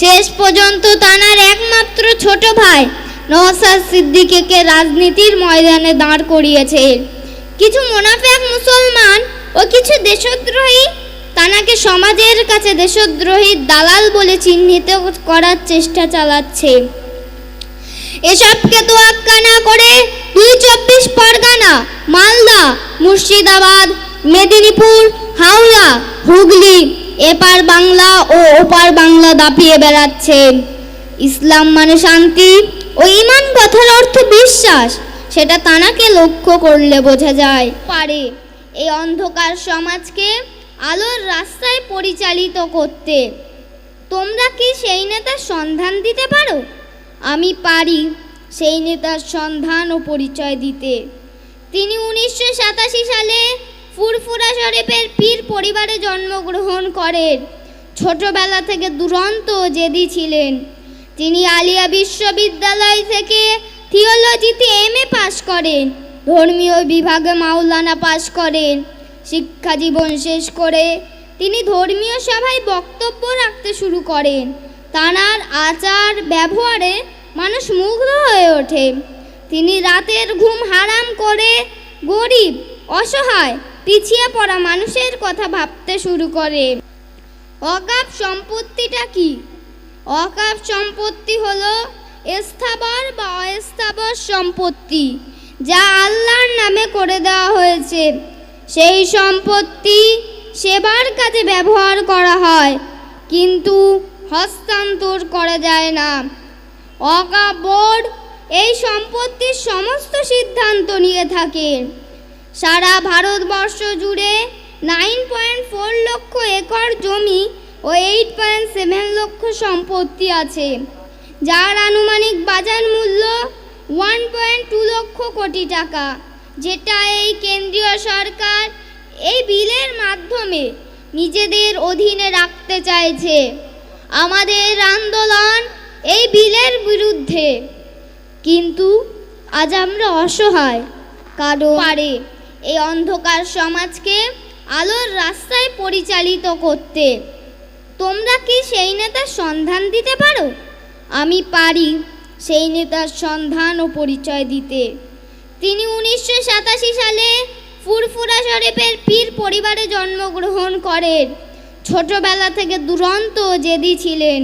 শেষ পর্যন্ত তানার একমাত্র ছোট ভাই নওসাদ সিদ্দিকীকে রাজনীতির ময়দানে দাঁড় করিয়েছে। কিছু মোনাফেক মুসলমান ও কিছু দেশদ্রোহী তানাকে সমাজের কাছে দেশদ্রোহী দালাল বলে চিহ্নিত করার চেষ্টা চালাচ্ছে। এসবকে তোয়াক্কা না করে? দুই চব্বিশ পরগনা, মালদা, মুর্শিদাবাদ, মেদিনীপুর, হাওড়া, হুগলি। এপার বাংলা ও ওপার বাংলা দাপিয়ে বেড়াচ্ছে। ইসলাম মানে শান্তি ও ইমান কথার অর্থ বিশ্বাস। সেটা তানাকে লক্ষ্য করলে বোঝা যায়। পারে। এই অন্ধকার সমাজকে আলোর রাস্তায় পরিচালিত করতে। তোমরা কি সেই নেতার সন্ধান দিতে পারো? আমি পারি সেই নেতার সন্ধান ও পরিচয় দিতে। তিনি উনিশশো সাতাশি সালে ফুরফুরা শরীফের পীর পরিবারে জন্মগ্রহণ করেন। ছোটবেলা থেকে দুরন্ত জেদি ছিলেন। তিনি আলিয়া বিশ্ববিদ্যালয় থেকে থিওলজিতে এম এ পাশ করেন। ধর্মীয় বিভাগে মাওলানা পাশ করেন। শিক্ষা জীবন শেষ করে তিনি ধর্মীয় সভায় বক্তব্য রাখতে শুরু করেন। তানার আচার ব্যবহারে মানুষ মুগ্ধ হয়ে ওঠে। তিনি রাতের ঘুম হারাম করে গরিব, অসহায় পিছিয়ে পড়া মানুষের কথা ভাবতে শুরু করে। অকাপ সম্পত্তিটা কি? অকাপ সম্পত্তি হলো স্থাবর বা অস্থাবর সম্পত্তি যা আল্লাহর নামে করে দেওয়া হয়েছে। সেই সম্পত্তি সেবার কাজে ব্যবহার করা হয়, কিন্তু হস্তান্তর করা যায় না। অকাপ বোর্ড এই সম্পত্তির সমস্ত সিদ্ধান্ত নিয়ে থাকে। সারা ভারতবর্ষ জুড়ে নাইন পয়েন্ট ফোর লক্ষ একর জমি ও এইট পয়েন্ট সেভেন লক্ষ সম্পত্তি আছে, যার আনুমানিক বাজার মূল্য one point two lakh crore টাকা, যেটা এই কেন্দ্রীয় সরকার এই বিলের মাধ্যমে নিজেদের অধীনে রাখতে চাইছে। আমাদের আন্দোলন এই বিলের বিরুদ্ধে। কিন্তু আজ আমরা অসহায়, কারও পারে। এই অন্ধকার সমাজকে আলোর রাস্তায় পরিচালিত করতে। তোমরা কি সেই নেতার সন্ধান দিতে পারো? আমি পারি সেই নেতার সন্ধান ও পরিচয় দিতে। তিনি উনিশশো সাতাশি সালে ফুরফুরা শরীফের পীর পরিবারে জন্মগ্রহণ করেন। ছোটবেলা থেকে দুরন্ত জেদি ছিলেন।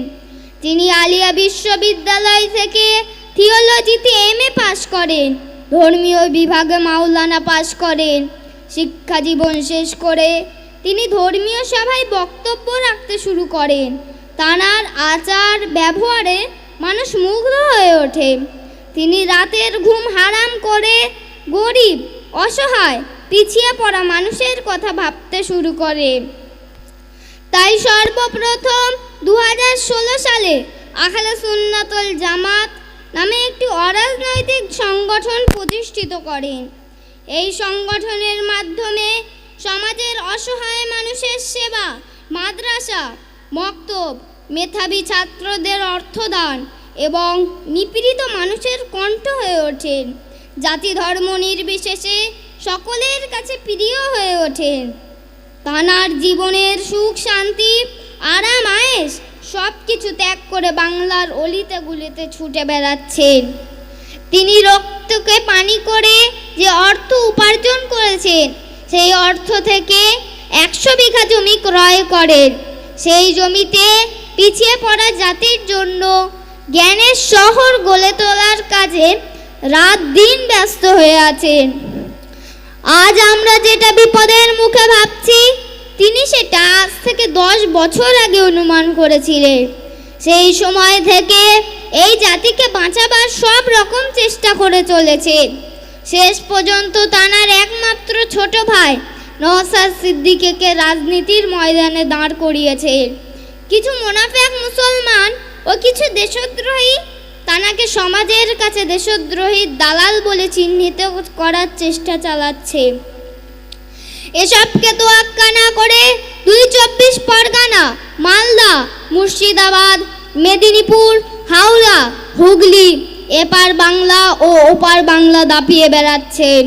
তিনি আলিয়া বিশ্ববিদ্যালয় থেকে থিওলজিতে এম এ পাশ করেন। ধর্মীয় বিভাগে মাওলানা পাশ করেন। শিক্ষা জীবন শেষ করে তিনি ধর্মীয় সভায় বক্তব্য রাখতে শুরু করেন। তানার আচার ব্যবহারে মানুষ মুগ্ধ হয়ে ওঠে। তিনি রাতের ঘুম হারাম করে গরিব, অসহায়, পিছিয়ে পড়া মানুষের কথা ভাবতে শুরু করে। তাই সর্বপ্রথম দু হাজার ষোলো সালে আখলা সুন্নাতুল জামাত নামে একটি অরাজনৈতিক সংগঠন প্রতিষ্ঠিত করেন। এই সংগঠনের মাধ্যমে সমাজের অসহায় মানুষের সেবা, মাদ্রাসা, মক্তব, মেধাবী ছাত্রদের অর্থদান এবং নিপীড়িত মানুষের কণ্ঠ হয়ে ওঠেন। জাতি ধর্ম নির্বিশেষে সকলের কাছে প্রিয় হয়ে ওঠেন। তানার জীবনের সুখ, শান্তি, আরাম আয়েস সব কিছু ত্যাগ করে বাংলার অলিতে গুলিতে ছুটে বেড়াচ্ছেন। তিনি রক্তকে পানি করে যে অর্থ উপার্জন করেছেন, সেই অর্থ থেকে একশো বিঘা জমি ক্রয় করেন। সেই জমিতে পিছিয়ে পড়া জাতির জন্য জ্ঞানের শহর গড়ে তোলার কাজে রাত দিন ব্যস্ত হয়ে আছেন। আজ আমরা যেটা বিপদের মুখে ভাবছি তিনি সেটা আজ থেকে দশ বছর আগে অনুমান করেছিলেন। সেই সময় থেকে এই জাতিকে বাঁচাবার সব রকম চেষ্টা করে চলেছে। শেষ পর্যন্ত তানার একমাত্র ছোট ভাই নওসাদ সিদ্দিকীকে রাজনীতির ময়দানে দাঁড় করিয়েছে। কিছু মোনাফেক মুসলমান ও কিছু দেশদ্রোহী তানাকে সমাজের কাছে দেশদ্রোহী দালাল বলে চিহ্নিত করার চেষ্টা চালাচ্ছে। এসবকে তোয়াক্কা না করে দুই চব্বিশ পরগনা, মালদা, মুর্শিদাবাদ, মেদিনীপুর, হাওড়া, হুগলি, এপার বাংলা ও ওপার বাংলা দাপিয়ে বেড়াচ্ছেন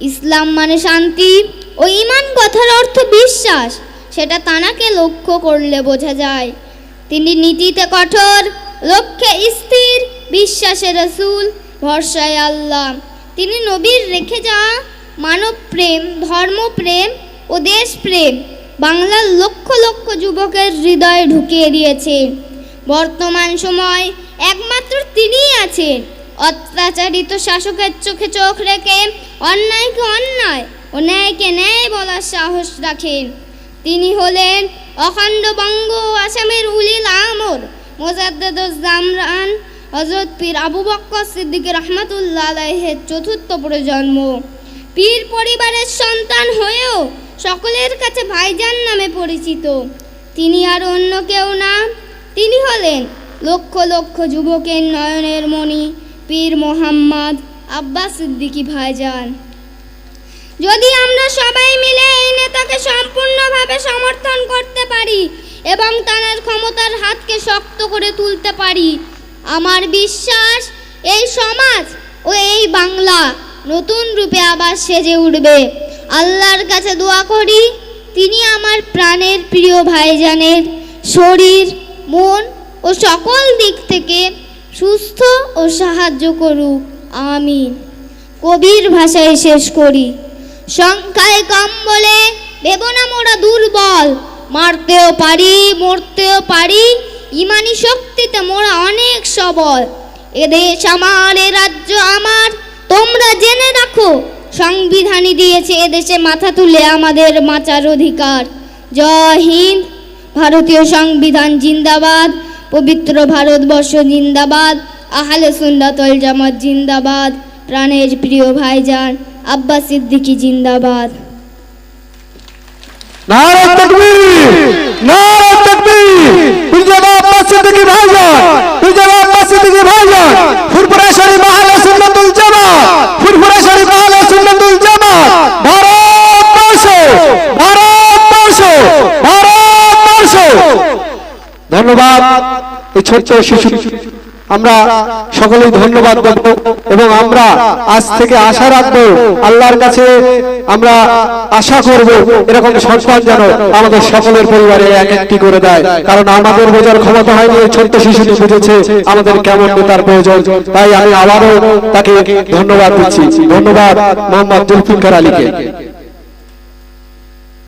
ইসলাম মানে শান্তি ও ইমান কথার অর্থ বিশ্বাস, সেটা তানাকে লক্ষ্য করলে বোঝা যায়। তিনি নীতিতে কঠোর, লক্ষ্যে স্থির, বিশ্বাসে রসুল, ভরসায় আল্লাহ। তিনি নবীর রেখে যাওয়া মানব প্রেম ধর্মপ্রেম ও দেশপ্রেম বাংলার লক্ষ লক্ষ যুবকের হৃদয়ে ঢুকিয়ে দিয়েছে। বর্তমান সময় একমাত্র তিনিই আছেন। অত্যাচারিত শাসকের চোখে চোখ রেখে অন্যায়কে অন্যায় ও ন্যায়কে ন্যায় বলার সাহস রাখেন। তিনি হলেন অখণ্ড বঙ্গ আসামের উলিল আমর মোজাদ্দেদুজ্জামরান হজরত পীর আবু বক্কর সিদ্দিক রহমতুল্লাহ চতুর্থ প্রজন্ম। পীর পরিবারের সন্তান হয়েও সকলের কাছে ভাইজান নামে পরিচিত। তিনি আর অন্য কেউ না। তিনি হলেন লক্ষ লক্ষ যুবকের নয়নের মণি পীর মোহাম্মদ আব্বাস সিদ্দিকী ভাইজান। যদি আমরা সবাই মিলে এই নেতাকে সম্পূর্ণভাবে সমর্থন করতে পারি এবং তার ক্ষমতার হাতকে শক্ত করে তুলতে পারি, আমার বিশ্বাস এই সমাজ ও এই বাংলা নতুন রূপে আবার সেজে উঠবে। আল্লাহর কাছে দোয়া করি, তিনি আমার প্রাণের প্রিয় ভাইজানের শরীর, মন ও সকল দিক থেকে সুস্থ ও সাহায্য করুক। আমিন। কবির ভাষায় শেষ করি। সংখ্যায় কম বলে ভেব না মোরা দুর্বল, মারতেও পারি, মরতেও পারি, ইমানি শক্তিতে মোরা অনেক সবল। এদেশ আমার, এ রাজ্য, আমার তোমরা জেনে রাখো, সংবিধানই দিয়েছে এদেশে মাথা তুলে আমাদের বাঁচার অধিকার। জয় হিন্দ, ভারতীয় সংবিধান জিন্দাবাদ, পবিত্র ভারতবর্ষ জিন্দাবাদ, আহলে সুন্নাতল জামাত জিন্দাবাদ, প্রাণের প্রিয় ভাইজান আব্বাস সিদ্দিকী জিন্দাবাদ। নারে তকবীর নারে তকবীর বিজয় মসজিদ কি ভাইজান বিজয় মসজিদ কি ভাইজান ফুরফুরা শরীফ আহলে সুন্নাতুল জামাত ফুরফুরা শরীফ আহলে সুন্নাতুল জামাত ভারতবর্ষ ভারতবর্ষ ভারতবর্ষ ধন্যবাদ। এই ছোট্ট শিশু, আমরা সকলেই ধন্যবাদ দেব এবং আমরা আজ থেকে আশা রাখব, আল্লাহর কাছে আমরা আশা করব, এরকম সন্তান যেন আমাদের সকলের পরিবারে এক একটি করে দেয়। কারণ আমাদের বোঝার ক্ষমতা হয়নি, এই ছোট্ট শিশুটি বুঝেছে আমাদের কেমন নেতার প্রয়োজন। তাই আমি আবারও তাকে ধন্যবাদ দিচ্ছি। ধন্যবাদ মোহাম্মদ জুলফিকার আলীকে।